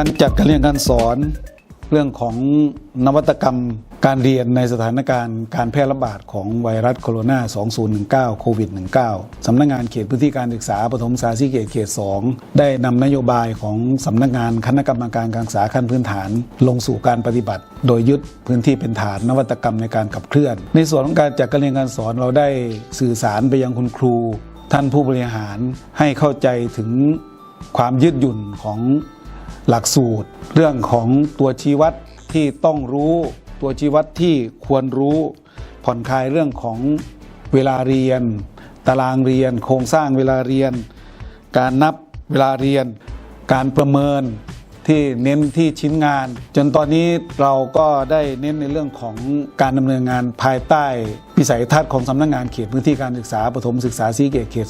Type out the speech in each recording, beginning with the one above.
การจัดการเรียนการสอนเรื่องของนวัตกรรมการเรียนในสถานการณ์การแพร่ระบาดของไวรัสโคโรนา 2019 โควิด 19 สำนักงานเขตพื้นที่การศึกษาปฐมศึกษาธิเขตเขต 2 ได้นำนโยบายของสำนักงานคณะกรรมการการศึกษาขั้นพื้นฐาน ลงสู่การปฏิบัติ โดยยึดพื้นที่เป็นฐานนวัตกรรมในการขับเคลื่อน ในส่วนของการจัดการเรียนการสอนเราได้สื่อสารไปยังคุณครู ท่านผู้บริหารให้เข้าใจถึงความยืดหยุ่นของ หลักสูตร เรื่องของตัวชี้วัดที่ต้องรู้ ตัวชี้วัดที่ควรรู้ ผ่อนคลายเรื่องของเวลาเรียน ตารางเรียน โครงสร้างเวลาเรียน การนับเวลาเรียน การประเมินที่เน้นที่ชิ้นงาน จนตอนนี้เราก็ได้เน้นในเรื่องของการดำเนินงานภายใต้วิสัยทัศน์ของสำนักงานเขตพื้นที่การศึกษาปฐมศึกษาสีเกตเขต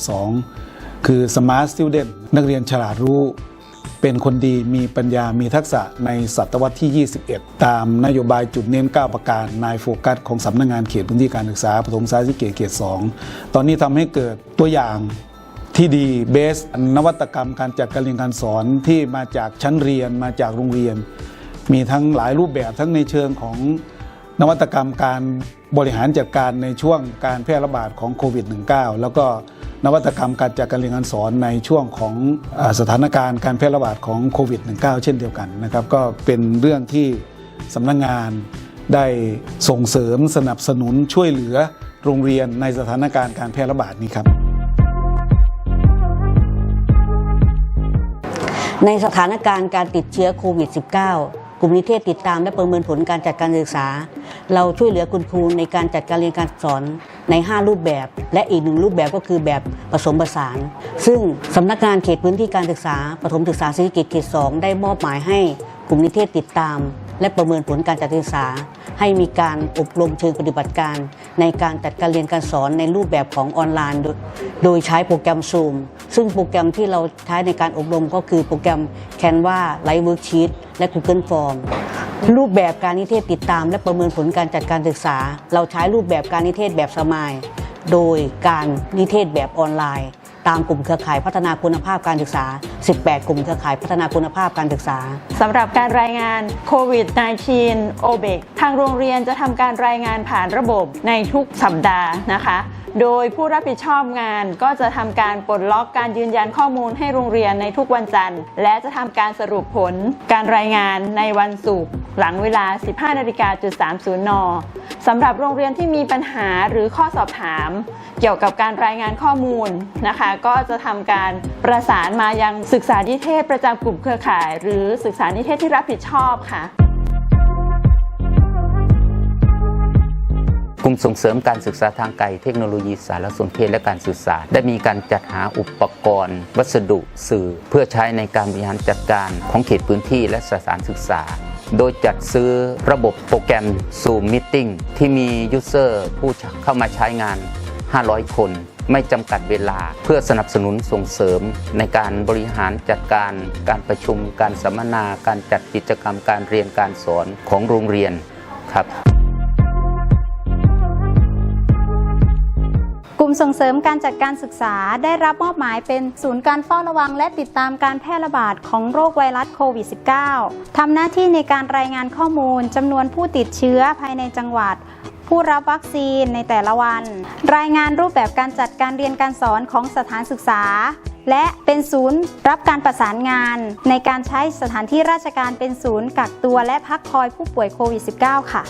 2 คือ Smart Student นักเรียนฉลาดรู้ เป็นคนดีมีปัญญามีทักษะในศตวรรษที่ 21 ตามนโยบายจุดเน้น 9 ประการนายโฟกัสของสำนักงานเขตพื้นที่การศึกษาปฐมศึกษาธิเขตเขต 2 ตอนนี้ทำให้เกิดตัวอย่างที่ดีเบสนวัตกรรมการจัดการเรียนการสอนที่มาจากชั้นเรียนมาจากโรงเรียน มีทั้งหลายรูปแบบทั้งในเชิงของนวัตกรรมการบริหารจัดการในช่วงการแพร่ระบาดของโควิด -19 แล้วก็ นวัตกรรมการจัดการเรียนการสอนในช่วงของสถานการณ์การแพร่ระบาดของโควิด -19 เช่นเดียวกันนะครับก็เป็นเรื่องที่สำนักงงานได้ส่งเสริมสนับสนุนช่วยเหลือโรงเรียนในสถานการณ์การแพร่ระบาดนี้ครับ ในสถานการณ์การติดเชื้อโควิด -19 กลุ่มนิเทศติดตามและประเมินผลการจัดการศึกษา เราช่วยเหลือคุณครูในการจัดการเรียนการสอนใน 5 รูปแบบ และอีกหนึ่งรูปแบบก็คือแบบผสมผสาน ซึ่งสำนักงานเขตพื้นที่การศึกษาปฐมศึกษาศรีสะเกษเขต 2 ได้มอบหมายให้กลุ่มนิเทศติดตาม และประเมินผลการจัดการศึกษา ให้มีการอบรมเชิงปฏิบัติการ ในการจัดการเรียนการสอนในรูปแบบของออนไลน์ โดยโดยใช้โปรแกรม Zoom ซึ่งโปรแกรมที่เราใช้ในการอบรมก็คือโปรแกรม Canva Live Worksheet และ Google Form รูปแบบการนิเทศติดตาม และประเมินผลการจัดการศึกษา เราใช้รูปแบบการนิเทศแบบสมายโดยการนิเทศแบบออนไลน์ ตามกลุ่มเครือข่ายพัฒนาคุณภาพการศึกษา 18 กลุ่มเครือข่ายพัฒนาคุณภาพการศึกษาสำหรับการรายงานโควิด -19 โอเบกทางโรงเรียนจะทำการรายงานผ่านระบบในทุกสัปดาห์นะคะ โดยผู้รับผิดชอบงานก็จะทำการปลดล็อกการยืนยันข้อมูลให้โรงเรียนในทุกวันจันทร์ และจะทำการสรุปผลการรายงานในวันศุกร์หลังเวลา 15นาฬิกาจุด30 น สำหรับโรงเรียนที่มีปัญหาหรือข้อสอบถาม เกี่ยวกับการรายงานข้อมูลนะคะ ก็จะทำการประสานมายังศึกษานิเทศประจำกลุ่มเครือข่าย หรือศึกษานิเทศที่รับผิดชอบค่ะุมส่งเสริมการศึกษาทางไกลเทคโนโลยีสารสนเทศและการสื่อสาร ได้มีการจัดหาอุปกรณ์ วัสดุสื่อ เพื่อใช้ในการบริหารจัดการของเขตพื้นที่และสถานศึกษา โดยจัดซื้อระบบโปรแกรม Zoom Meeting ที่มียูเซอร์ผู้เข้ามาใช้งาน 500 คนไม่จำกัดเวลาเพื่อสนับสนุนส่งเสริมในการบริหารจัดการ การประชุม การสัมมนา การจัดกิจกรรมการเรียนการสอนของโรงเรียนครับ ส่งเสริมการจัดการศึกษาได้รับมอบหมายเป็นศูนย์การเฝ้าระวัง และติดตามการแพร่ระบาดของโรคไวรัสโควิด -19 ทำหน้าที่ในการรายงานข้อมูลจำนวนผู้ติดเชื้อภายในจังหวัด ผู้รับวัคซีนในแต่ละวัน รายงานรูปแบบการจัดการเรียนการสอนของสถานศึกษา และเป็นศูนย์รับการประสานงาน ในการใช้สถานที่ราชการเป็นศูนย์กักตัวและพักคอยผู้ป่วยโควิด -19 ค่ะ